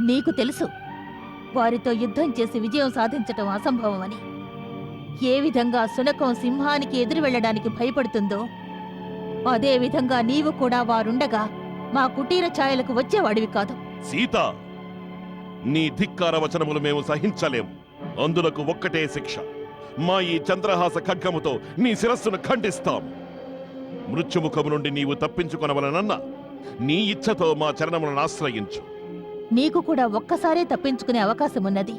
నీకు తెలుసు. వారితో యుద్ధం చేసి విజయం సాధించటం అసంభవమని. ఏ విధంగా శునకం సింహానికి ఎదురు వెళ్ళడానికి భయపడుతుందో అదే విధంగా నీవు కూడా వారుండగా మా కుటీర ఛాయలకు వచ్చేవాడివి కాదు. సీత నీ ధిక్కార వచనములు మేము సహించలేము. అందులకు ఒక్కటే శిక్ష. మా ఈ చంద్రహాస ఖడ్గముతో నీ శిరస్సును ఖండిస్తాం మృత్యుముఖము నుండి నీవు తప్పించుకొనవలనన్న నీ ఇచ్ఛతో మా చరణములను ఆశ్రయించు. నీకు కూడా ఒక్కసారే తప్పించుకునే అవకాశమున్నది.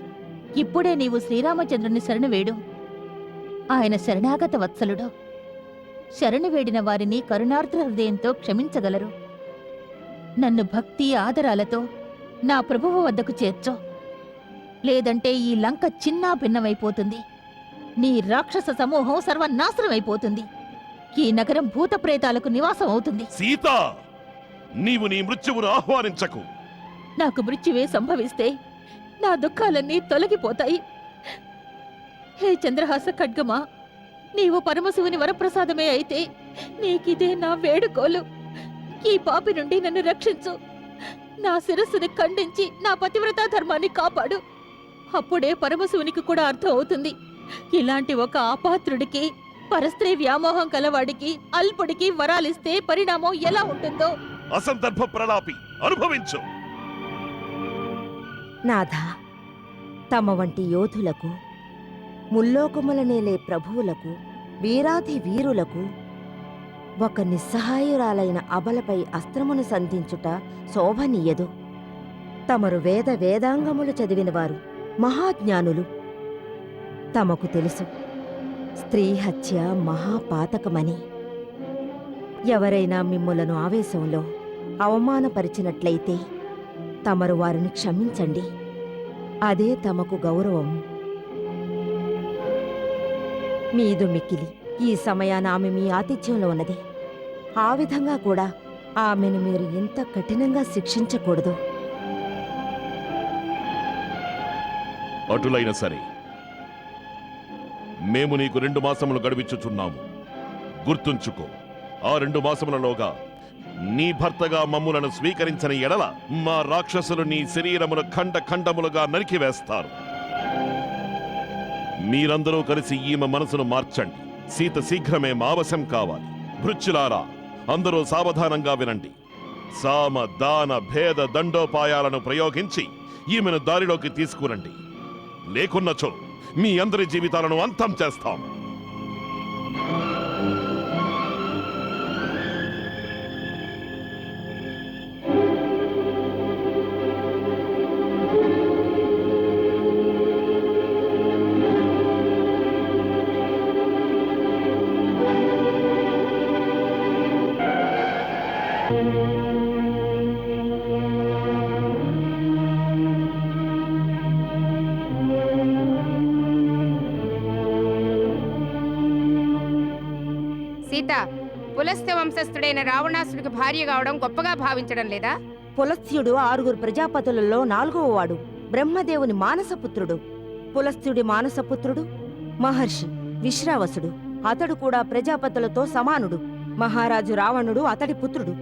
ఇప్పుడే నీవు శ్రీరామచంద్రుని శరణు వేడు. ఆయన శరణాగత వత్సలుడు. శరణు వేడిన వారిని కరుణార్ద్ర హృదయంతో క్షమించగలరు. నన్ను భక్తి ఆదరాలతో నా ప్రభువు వద్దకు చేర్చో. లేదంటే ఈ లంక చిన్నా భిన్నమైపోతుంది. నీ రాక్షస సమూహం సర్వనాశనమైపోతుంది. ఈ నగరం భూతప్రేతాలకు నివాసం అవుతుంది సీత నీవు నీ మృత్యువును ఆహ్వానించకు. నాకు మృత్యువే సంభవిస్తే నా దుఃఖాలన్నీ తొలగిపోతాయి. హే చంద్రహాస ఖడ్గమా నీవు పరమశివుని వరప్రసాదమే అయితే నీకిదే నా వేడుకోలు. ఈ పాపి నుండి నన్ను రక్షించు. నా శిరస్సుని ఖండించి నా పతివ్రతా ధర్మాన్ని కాపాడు. అప్పుడే పరమశివునికి కూడా అర్థం అవుతుంది. ఇలాంటి ఒక ఆపాత్రుడికి పరస్త్రీ వ్యామోహం కలవాడికి అల్పుడికి వరాలిస్తే పరిణామం ఎలా ఉంటుందో. అసందర్భ ప్రలాపి అనుభవించు. నాథ తమ వంటి యోధులకు ముల్లోకములనేలే ప్రభువులకు వీరాధి వీరులకు ఒక నిస్సహాయురాలైన అబలపై అస్త్రమును సంధించుట శోభనీయదు. తమరు వేద వేదాంగములు చదివినవారు మహాజ్ఞానులు. తమకు తెలుసు స్త్రీ హత్య మహాపాతకమని. ఎవరైనా మిమ్ములను ఆవేశంలో అవమానపరిచినట్లయితే తమరు వారిని క్షమించండి. అదే తమకు గౌరవం. మీదు మిక్కిలి ఈ సమయాన ఆమె మీ ఆతిథ్యంలో ఉన్నది. ఆ విధంగా కూడా ఆమెను మీరు ఇంత కఠినంగా శిక్షించకూడదు. అటులైన సరే మేము నీకు రెండు మాసములు గడిపించుచున్నాము. గుర్తుంచుకో ఆ రెండు మాసములలోగా నీ భర్తగా మమ్ములను స్వీకరించని ఎడల మా రాక్షసులు నీ శరీరమును ఖండ ఖండములుగా నరికివేస్తారు. మీరందరూ కలిసి ఈమె మనసును మార్చండి. సీత శీఘ్రమే మావశం కావాలి. భృత్యులారా అందరూ సావధానంగా వినండి. సామ దాన భేద దండోపాయాలను ప్రయోగించి ఈమెను దారిలోకి తీసుకురండి. లేకున్నచో మీ అందరి జీవితాలను అంతం చేస్తాం. పులస్త్య వంశస్థుడైన రావణాసుడికి భార్య కావడం గొప్పగా భావించడం లేదా? పులస్త్యుడు ఆరుగురు ప్రజాపతులలో నాలుగవ వాడు. బ్రహ్మదేవుని మానసపుత్రుడు. పులస్త్యుడి మానసపుత్రుడు మహర్షి విశ్రావసుడు. అతడు కూడా ప్రజాపతులతో సమానుడు. మహారాజు రావణుడు అతడి పుత్రుడు.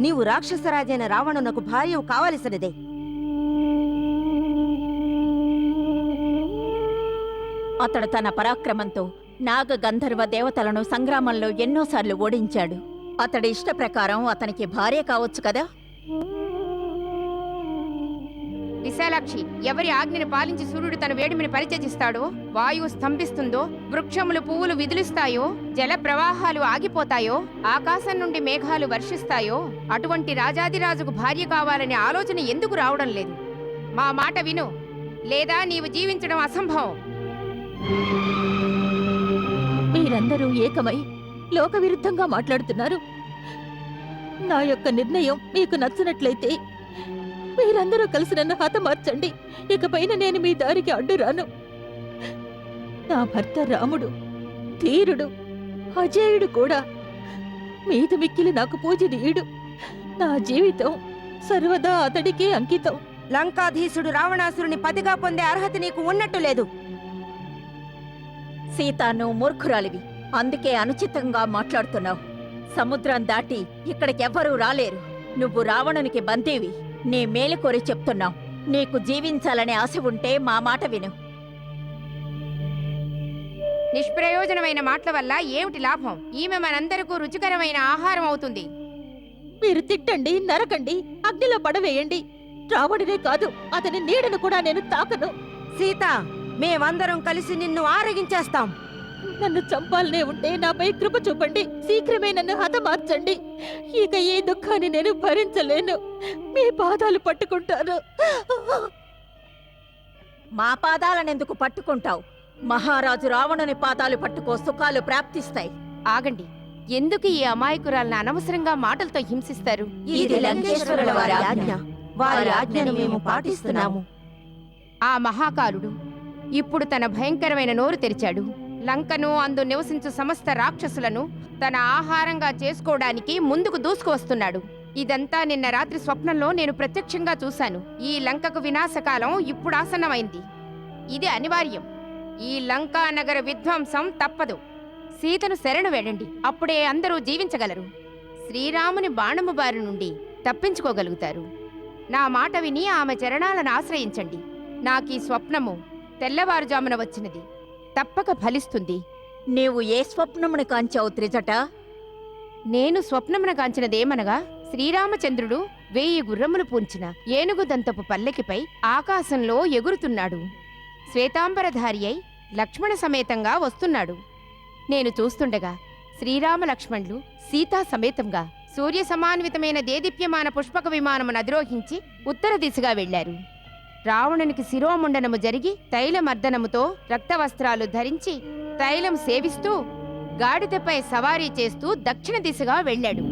నీవు రాక్షసరాజైన రావణునకు భార్యవు కావలసినదే. అతడు తన పరాక్రమంతో నాగ గంధర్వ దేవతలను సంగ్రామంలో ఎన్నోసార్లు ఓడించాడు. అతడి ఇష్ట ప్రకారం అతనికి భార్య కావచ్చు కదా? విశాలాక్షి ఎవరి ఆజ్ఞను పాలించి సూర్యుడు తన వేడిమిని పరిత్యజిస్తాడో వాయువు స్తంభిస్తుందో వృక్షములు పువ్వులు విదిలిస్తాయో జల ప్రవాహాలు ఆగిపోతాయో ఆకాశం నుండి మేఘాలు వర్షిస్తాయో అటువంటి రాజాదిరాజుకు భార్య కావాలనే ఆలోచన ఎందుకు రావడం లేదు? మా మాట విను. లేదా నీవు జీవించడం అసంభవం. మీరందరూ ఏకమై లోకవిరుద్ధంగా మాట్లాడుతున్నారు. నా యొక్క నిర్ణయం మీకు నచ్చినట్లయితే మీరందరూ కలిసి నన్ను హతమార్చండి. ఇకపైన నేను మీ దారికి అడ్డురాను. నా భర్త రాముడు ధీరుడు అజేయుడు కూడా మీది మిక్కిలి నాకు పూజనీయుడు. నా జీవితం సర్వదా అతడికే అంకితం. లంకాధీశుడు రావణాసురుని పతిగా పొందే అర్హత నీకు ఉన్నట్టు లేదు. సీత నువ్వు మూర్ఖురాలివి. అందుకే అనుచితంగా మాట్లాడుతున్నావు. సముద్రం దాటి ఇక్కడికెవ్వరూ రాలేరు. నువ్వు రావణునికి బందీవి. నీ మేలు కోరి చెప్తున్నావు. నీకు జీవించాలనే ఆశ ఉంటే మా మాట విను. నిష్ప్రయోజనమైన మాటల వల్ల ఏమిటి లాభం? ఈమె మనందరకు రుచికరమైన ఆహారం అవుతుంది. మీరు తిట్టండి నరకండి అగ్నిలో పడవేయండి. రావణుడే కాదు అతని నీడను కూడా నేను తాకను. సీత! మేమందరం కలిసి నిన్ను ఆరగించేస్తాం. నన్ను చంపాలనే ఉంటే నాపై కృప చూపండి. శీఘ్రమే నన్ను హతమార్చండి ఇక ఈ దుఃఖాన్ని నేను భరించలేను. మీ పాదాలు పట్టుకుంటాను మా పాదాలనెందుకు పట్టుకుంటావు? మహారాజు రావణుని పాదాలు పట్టుకో సుఖాలు ప్రాప్తిస్తాయి. ఆగండి. ఎందుకు ఈ అమాయకురాలను అనవసరంగా మాటలతో హింసిస్తారు? ఇది లంకేశ్వరుల వారి ఆజ్ఞ. వారి ఆజ్ఞను మేము పాటిస్తున్నాము. ఆ మహాకాలుడు ఇప్పుడు తన భయంకరమైన నోరు తెరిచాడు. లంకను అందు నివసించు సమస్త రాక్షసులను తన ఆహారంగా చేసుకోవడానికి ముందుకు దూసుకువస్తున్నాడు. ఇదంతా నిన్న రాత్రి స్వప్నంలో నేను ప్రత్యక్షంగా చూశాను. ఈ లంకకు వినాశకాలం ఇప్పుడు ఆసన్నమైంది. ఇది అనివార్యం. ఈ లంకా నగర విధ్వంసం తప్పదు. సీతను శరణు వేడండి. అప్పుడే అందరూ జీవించగలరు. శ్రీరాముని బాణము బారి నుండి తప్పించుకోగలుగుతారు. నా మాట విని ఆమె చరణాలను ఆశ్రయించండి. నాకీ స్వప్నము తెల్లవారుజామున వచ్చినది. తప్పక ఫలిస్తుంది. నీవు ఏ స్వప్నమును కాంచావు త్రిజట? నేను స్వప్నమున కాంచినదేమనగా శ్రీరామచంద్రుడు వేయి గుర్రములు పూంచిన ఏనుగు దంతపు పల్లెకిపై ఆకాశంలో ఎగురుతున్నాడు. శ్వేతాంబరధారి అయి లక్ష్మణ సమేతంగా వస్తున్నాడు. నేను చూస్తుండగా శ్రీరామ లక్ష్మణులు సీతా సమేతంగా సూర్య సమాన్వితమైన దేదీప్యమాన పుష్పక విమానమును అధిరోహించి ఉత్తర దిశగా వెళ్ళారు రావణునికి శిరోముండనము జరిగి తైలమర్దనముతో రక్తవస్త్రాలు ధరించి తైలం సేవిస్తూ గాడిదపై సవారీ చేస్తూ దక్షిణ దిశగా వెళ్ళాడు.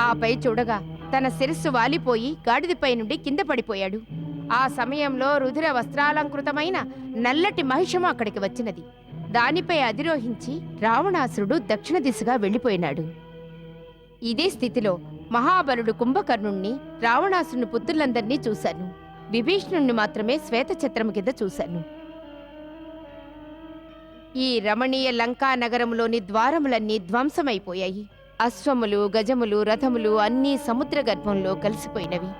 ఆపై చూడగా తన శిరస్సు వాలిపోయి గాడిదపై నుండి కింద పడిపోయాడు. ఆ సమయంలో రుధిర వస్త్రాలంకృతమైన నల్లటి మహిషము అక్కడికి వచ్చినది. దానిపై అధిరోహించి రావణాసురుడు దక్షిణ దిశగా వెళ్ళిపోయినాడు. ఇదే స్థితిలో మహాబలుడు కుంభకర్ణుణ్ణి రావణాసురుని పుత్రులందర్నీ చూశాను. విభీషణుణ్ణి మాత్రమే శ్వేతఛత్రం కింద చూశాను. ఈ రమణీయ లంకా నగరములోని ద్వారములన్నీ ధ్వంసమైపోయాయి. అశ్వములు గజములు రథములు అన్నీ సముద్ర గర్భంలో కలిసిపోయినవి.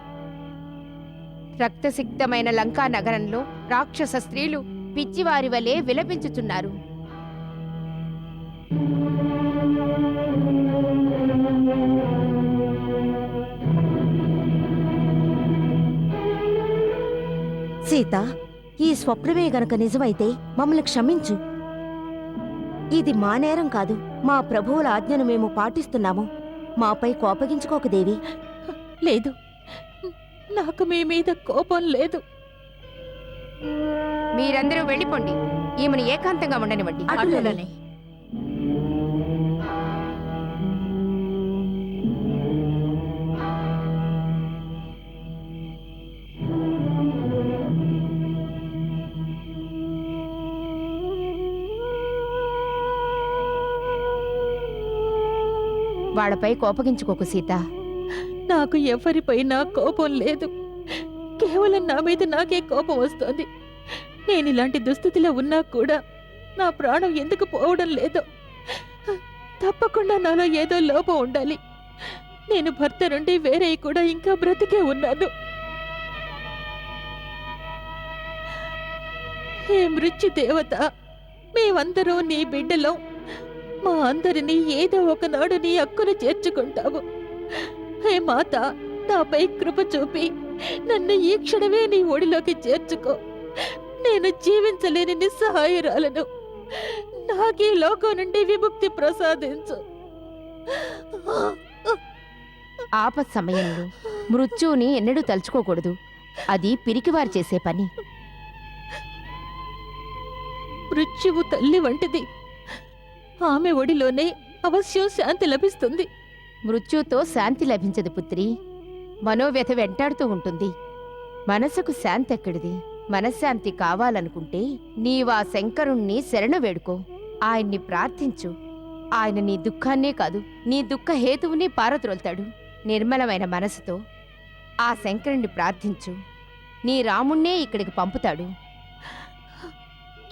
రక్తసిక్తమైన లంకా నగరంలో రాక్షస స్త్రీలు పిచ్చివారి వలె విలపించుచున్నారు. సీత ఈ స్వప్నమే గనక నిజమైతే మమ్మల్ని క్షమించు. ఇది మా నేరం కాదు మా ప్రభువుల ఆజ్ఞను మేము పాటిస్తున్నాము. మాపై కోపగించుకోకు దేవి. లేదు. నాకు మీ మీద కోపం లేదు. మీరందరూ వెళ్ళిపోండి. ఈమెను ఏకాంతంగా ఉండనివ్వండి. అటులనే. వాళ్ళపై కోపగించుకోకు సీత. నాకు ఎవరిపైనా కోపం లేదు. కేవలం నా మీద నాకే కోపం వస్తోంది. నేను ఇలాంటి దుస్థితిలో ఉన్నా కూడా నా ప్రాణం ఎందుకు పోవడం లేదో? తప్పకుండా నాలో ఏదో లోపం ఉండాలి. నేను భర్త నుండి వేరే కూడా ఇంకా బ్రతికే ఉన్నాను. హే మృత్యు దేవత మేమందరూ నీ బిడ్డలో. మా అందరినీ ఏదో ఒకనాడు నీ హక్కును చేర్చుకుంటావు. హే మాత నాపై కృప చూపి నన్ను ఈ క్షణమే నీ ఒడిలోకి చేర్చుకో. నేను జీవించలేని నిస్సహాయురాలను. నాకీ లోకం నుండి విముక్తి ప్రసాదించు. ఆపత్ సమయంలో మృత్యువుని ఎన్నడూ తలుచుకోకూడదు. అది పిరికివారు చేసే పని. మృత్యువు తల్లి వంటిది. ఆమె ఒడిలోనే అవశ్యం శాంతి లభిస్తుంది. మృత్యుతో శాంతి లభించదు పుత్రి. మనోవ్యథ వెంటాడుతూ ఉంటుంది. మనసుకు శాంతి ఎక్కడిది? మనశ్శాంతి కావాలనుకుంటే నీవా శంకరుణ్ణి శరణు వేడుకో. ఆయన్ని ప్రార్థించు. ఆయన నీ దుఃఖాన్నే కాదు నీ దుఃఖ హేతువుని పారద్రోల్తాడు. నిర్మలమైన మనసుతో ఆ శంకరుణ్ణి ప్రార్థించు. నీ రాముణ్ణే ఇక్కడికి పంపుతాడు.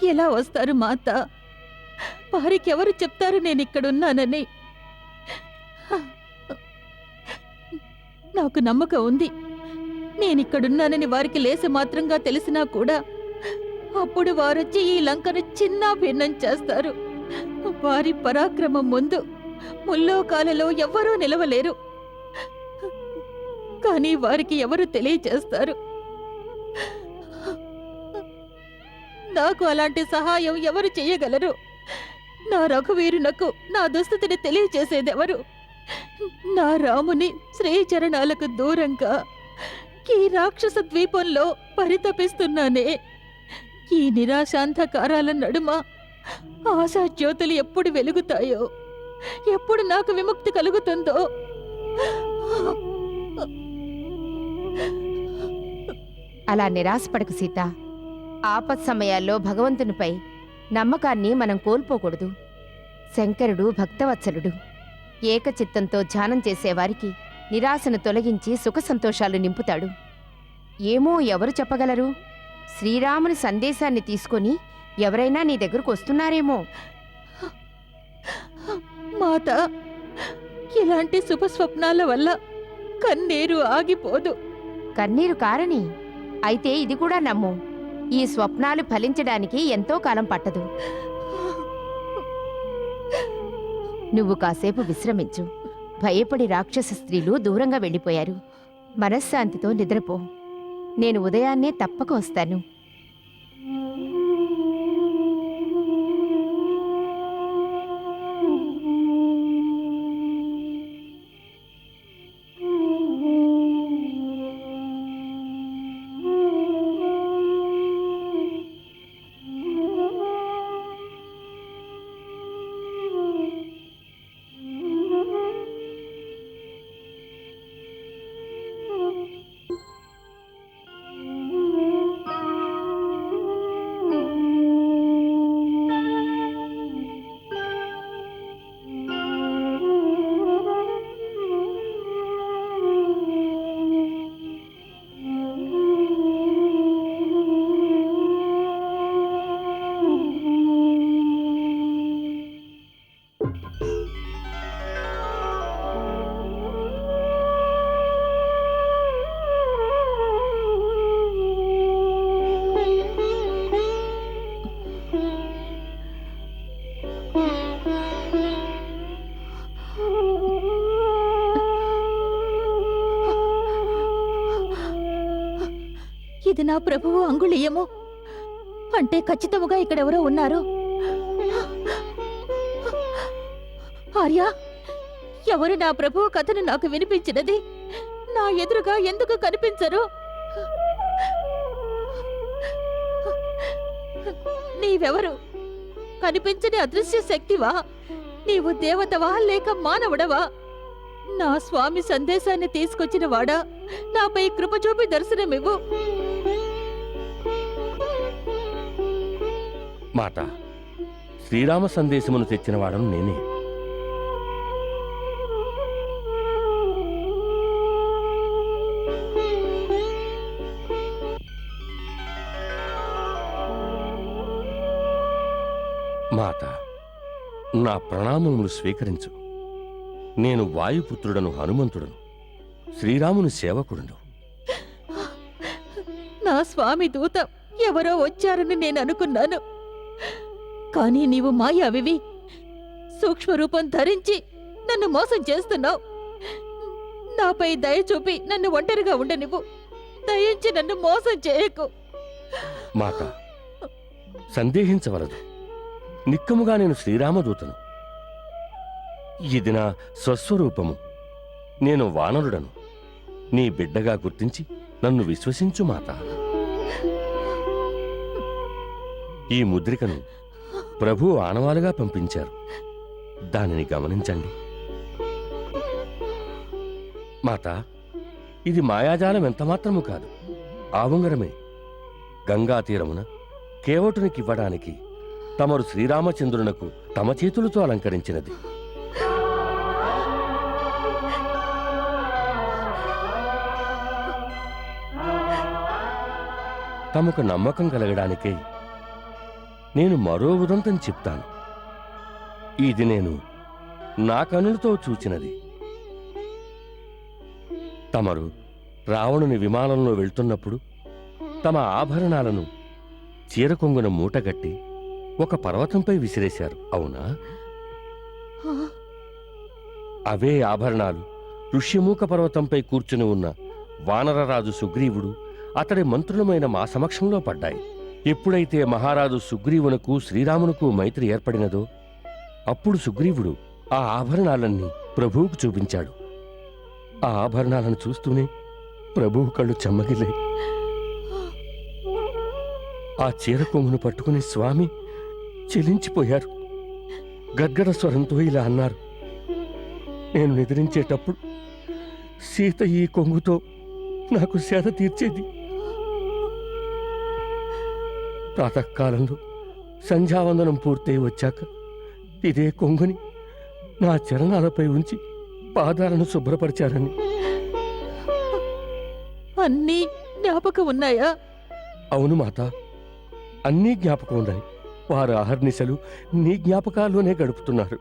ఎలా వస్తారు మాత? వారికెవరు చెప్తారు నేను ఇక్కడున్నానని నాకు నమ్మకం ఉంది. నేనిక్కడున్నానని వారికి లేస మాత్రంగా తెలిసినా కూడా అప్పుడు వారొచ్చి ఈ లంకను చిన్న భిన్నం చేస్తారు. వారి పరాక్రమం ముందు ముల్లోకాలలో ఎవ్వరూ నిలవలేరు. కానీ వారికి ఎవరు తెలియచేస్తారు నాకు అలాంటి సహాయం ఎవరు చేయగలరు? నా రఘువీరునకు నా దుస్థితిని తెలియచేసేదెవరు? నా రాముని శ్రీచరణాలకు దూరంగా ఈ రాక్షస ద్వీపంలో పరితపిస్తున్నానే. ఈ నిరాశాంధకారాల నడుమ ఆశాజ్యోతులు ఎప్పుడు వెలుగుతాయో? ఎప్పుడు నాకు విముక్తి కలుగుతుందో? అలా నిరాశపడకు సీత. ఆపత్ సమయాల్లో భగవంతునిపై నమ్మకాన్ని మనం కోల్పోకూడదు. శంకరుడు భక్తవత్సలుడు. ఏకచిత్తంతో ధ్యానం చేసేవారికి నిరాశను తొలగించి సుఖ సంతోషాలు నింపుతాడు. ఏమో ఎవరు చెప్పగలరు? శ్రీరాముని సందేశాన్ని తీసుకొని ఎవరైనా నీ దగ్గరకు వస్తున్నారేమో. మాత ఇలాంటి శుభ స్వప్నాల వల్ల కన్నీరు ఆగిపోదు. కన్నీరు కారని? అయితే ఇది కూడా నమ్ము. ఈ స్వప్నాలు ఫలించడానికి ఎంతో కాలం పట్టదు. నువ్వు కాసేపు విశ్రమించు. భయపడి రాక్షస స్త్రీలు దూరంగా వెళ్ళిపోయారు. మనశ్శాంతితో నిద్రపో. నేను ఉదయాన్నే తప్పక వస్తాను. ఇది నా ప్రభువు అంగుళీయము. అంటే ఖచ్చితముగా ఇక్కడెవరో ఉన్నారు. ఆర్య ఎవరు నా ప్రభువు కథను నాకు వినిపించినది? నా ఎదురుగా ఎందుకు కనిపించరు? నీవెవరు? కనిపించని అదృశ్య శక్తివా? నీవు దేవతవా లేక మానవుడవా? నా స్వామి సందేశాన్ని తీసుకొచ్చిన వాడా? నాపై కృప చూపి దర్శనమివ్వు. మాట. శ్రీరామ సందేశమును తెచ్చినవాడను నేనే. మాట నా ప్రణామములు స్వీకరించు. నేను వాయుపుత్రుడను హనుమంతుడను. శ్రీరాముని సేవకుడును. నా స్వామి దూత ఎవరో వచ్చారని నేను అనుకున్నాను. కానీ నీవు మాయావివి. సూక్ష్మరూపం ధరించి నన్ను మోసం చేస్తున్నావు. నాపై దయ చూపి నన్ను ఒంటరిగా ఉండనివ్వు. దయించి నన్ను మోసం చేయకు. మాత సందేహించవలదు. నిక్కముగా నేను శ్రీరామదూతను. ఇది నా స్వస్వరూపము. నేను వానరుడను. నీ బిడ్డగా గుర్తించి నన్ను విశ్వసించు మాత. ఈ ముద్రికను ప్రభు ఆనవాలుగా పంపించారు. దానిని గమనించండి. మాత ఇది మాయాజాలం ఎంతమాత్రము కాదు. ఆవుంగరమే. గంగా తీరమున కేవటునికివ్వడానికి తమరు శ్రీరామచంద్రునకు తమ చేతులతో అలంకరించినది. తమకు నమ్మకం కలగడానికే నేను మరో ఉదంతం చెప్తాను. ఇది నేను నా కనులతో చూచినది. తమరు రావణుని విమానంలో వెళ్తున్నప్పుడు తమ ఆభరణాలను చీరకొంగున మూటగట్టి ఒక పర్వతంపై విసిరేశారు అవునా? అవే ఆభరణాలు ఋష్యమూక పర్వతంపై కూర్చుని ఉన్న వానరరాజు సుగ్రీవుడు అతడి మంత్రులమైన మా సమక్షంలో పడ్డాయి. ఎప్పుడైతే మహారాజు సుగ్రీవునకు శ్రీరామునకు మైత్రి ఏర్పడినదో అప్పుడు సుగ్రీవుడు ఆ ఆభరణాలన్నీ ప్రభువుకు చూపించాడు. ఆ ఆభరణాలను చూస్తూనే ప్రభువు కళ్ళు చెమ్మగిలే ఆ చీర కొంగును పట్టుకుని స్వామి చెలించిపోయారు. గద్గద స్వరంతో ఇలా అన్నారు నేను నిద్రించేటప్పుడు సీత ఈ కొంగుతో నాకు సేద తీర్చేది. ప్రాతకాలంలో సంధ్యావందనం పూర్తయి వచ్చాక ఇదే కొంగుని నా చరణాలపై ఉంచి పాదాలను శుభ్రపరిచారని. అన్నీ జ్ఞాపకం ఉన్నాయా? అవును మాత అన్నీ జ్ఞాపకం ఉన్నాయి. వారు అహర్నిశలు నీ జ్ఞాపకాల్లోనే గడుపుతున్నారు.